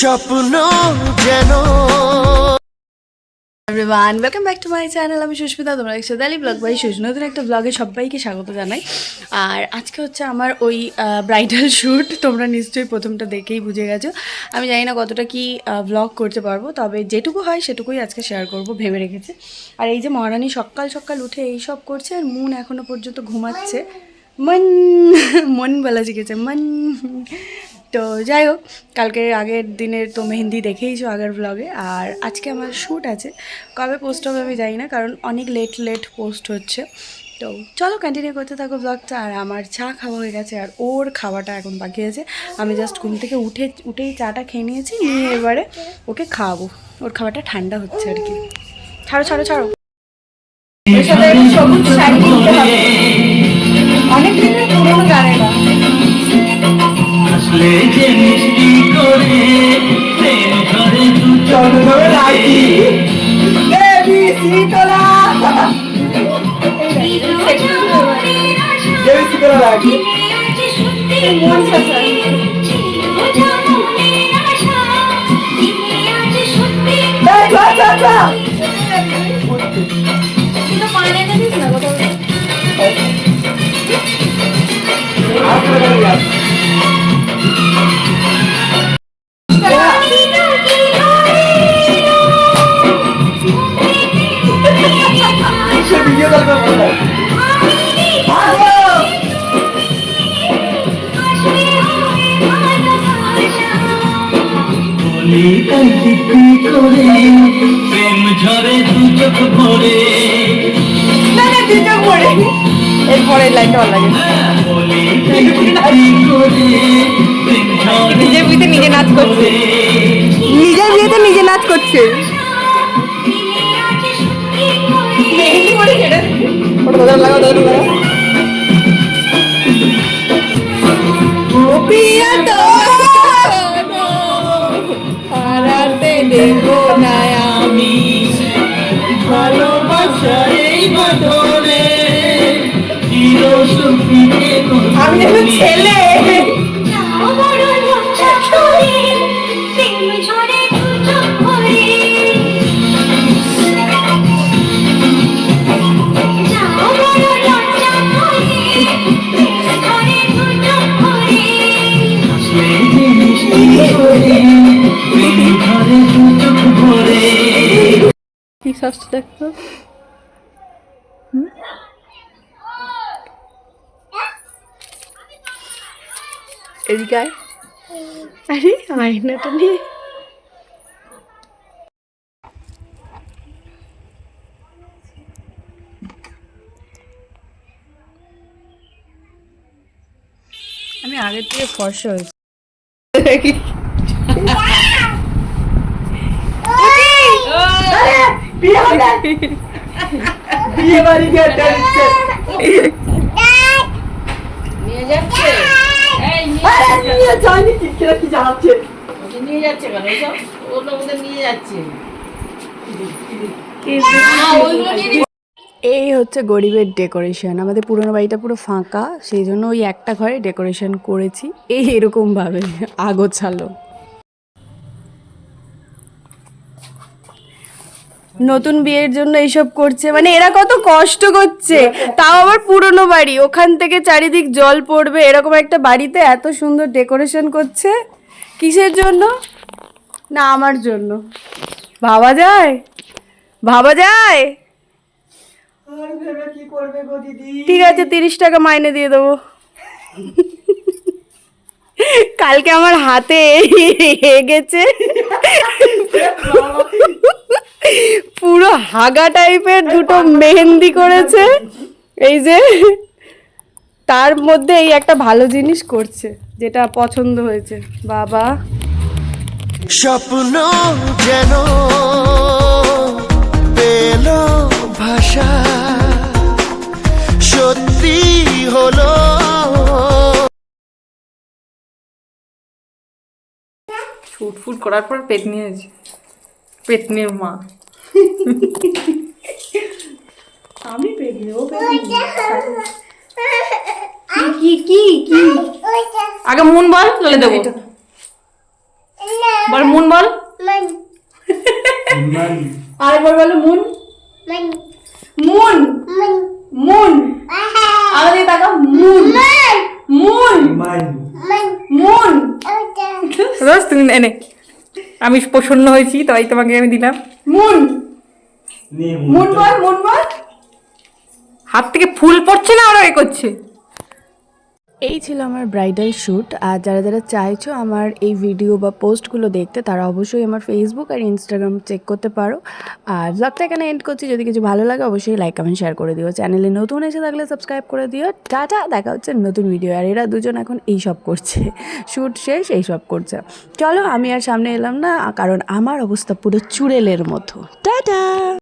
স্বপ্ন যেন। Everyone welcome back to my channel আমি সুস্মিতা, তোমরা দেখছ দালি ব্লগ বাই সুস নতুন একটা ব্লগে সবাইকে স্বাগত জানাই। আর আজকে হচ্ছে আমার ওই ব্রাইডাল শ্যুট তোমরা নিশ্চয়ই প্রথমটা দেখেই বুঝে গেছো। আমি জানি না কতটা কি ব্লগ করতে পারব, তবে যেটুকু হয় সেটুকুই আজকে শেয়ার করব ভেবে রেখেছে। আর এই যে মহারানী সকাল সকাল উঠে এই সব করছে, আর মুন এখনও পর্যন্ত ঘুমাচ্ছে। মন মন বলা শিখেছে, মন। তো যাই হোক কালকের আগের দিনের তো মেহেন্দি দেখেইছো আগের ব্লগে আর আজকে আমার শ্যুট আছে। কবে পোস্ট হবে আমি জানি না, কারণ অনেক লেট লেট পোস্ট হচ্ছে। তো চলো কন্টিনিউ করতে থাকো ব্লগটা আর আমার চা খাওয়া হয়ে গেছে, আর ওর খাওয়াটা এখন বাকি আছে। আমি জাস্ট ঘুম থেকে উঠে, উঠেই চাটা খেয়ে নিয়েছি, নিয়ে এবারে ওকে খাওয়াবো। ওর খাওয়াটা ঠান্ডা হচ্ছে আর কি। ছাড়ো ছাড়ো ছাড়ো। অনেক চন্দ্র রাখি রাখি ভিডিও এরপরে নিজের বিয়েতে নিজে নাচ করছে নিজের বিয়েতে নিজে নাচ করছে ওটা লাগাও দেব না আমি। ভালোবাসা এই বদলে আমি ছেলে। আসলে যে কি সস্তা এদিকে আরে আয়নাটা নিয়ে। আমি আগের থেকে ফর্সা হয়েছি। বিয়ে বাড়ি গিয়ে টেনশন নিয়ে যাচ্ছে। এই নিয়ে যায়নি কিরা কি জানাচ্ছে? নিয়ে যাচ্ছে কেন ওসব ওগুলো ওদের নিয়ে যাচ্ছে। এই হচ্ছে গরিবের ডেকোরেশন। আমাদের পুরোনো বাড়িটা পুরো ফাঁকা সেই জন্য ওই একটা ঘরে ডেকোরেশন করেছি। এই এরকম এরকমভাবে আগোছালো। নতুন বিয়ের জন্য এইসব করছে। মানে এরা কত কষ্ট করছে। তাও আবার পুরনো বাড়ি। ওখান থেকে চারিদিক জল পড়বে। এরকম একটা বাড়িতে এত সুন্দর ডেকোরেশন করছে। কিসের জন্য? না আমার জন্য। ভাবা যায়? ভাবা যায়? ঠিক আছে তিরিশ টাকা মাইনে দিয়ে দেবো। কালকে আমার হাতে গেছে পুরো হাগা টাইপের দুটো মেহেন্দি করেছে। এই যে তার মধ্যে এই একটা ভালো জিনিস করছে যেটা পছন্দ হয়েছে। বাবা। স্বপ্ন যেন পেল ভাষা সত্যি হলো। ফুট ফুট করার পর পেট নিয়েছে পেটনির মা। আমি পেগনি ও কি কি কি আগে মন বল চলে দেবো বল মুন বল আরেকবার বলো মুন মুন মুন আমাদের তাকা মুন মুন মুন রোজ তুমি এনে আমি প্রসন্ন হয়েছি তাই তোমাকে আমি দিলাম মুন মুন বল মুন বল হাত থেকে ফুল পড়ছে না ওরা এ করছে? এই ছিল আমার ব্রাইডাল শ্যুট আর যারা যারা চাইছো আমার এই ভিডিও বা পোস্টগুলো দেখতে তারা অবশ্যই আমার ফেসবুক আর ইনস্টাগ্রাম চেক করতে পারো। আর ব্লগটা এখানে এন্ড করছি যদি কিছু ভালো লাগে অবশ্যই লাইক কমেন্ট শেয়ার করে দিও। চ্যানেলে নতুন এসে থাকলে সাবস্ক্রাইব করে দিও। টাটা দেখা হচ্ছে নতুন ভিডিও আর এরা দুজন এখন এই সব করছে। শ্যুট শেষ এই সব করছে। চলো আমি আর সামনে এলাম না কারণ আমার অবস্থা পুরো চুড়েলের মতো। টাটা!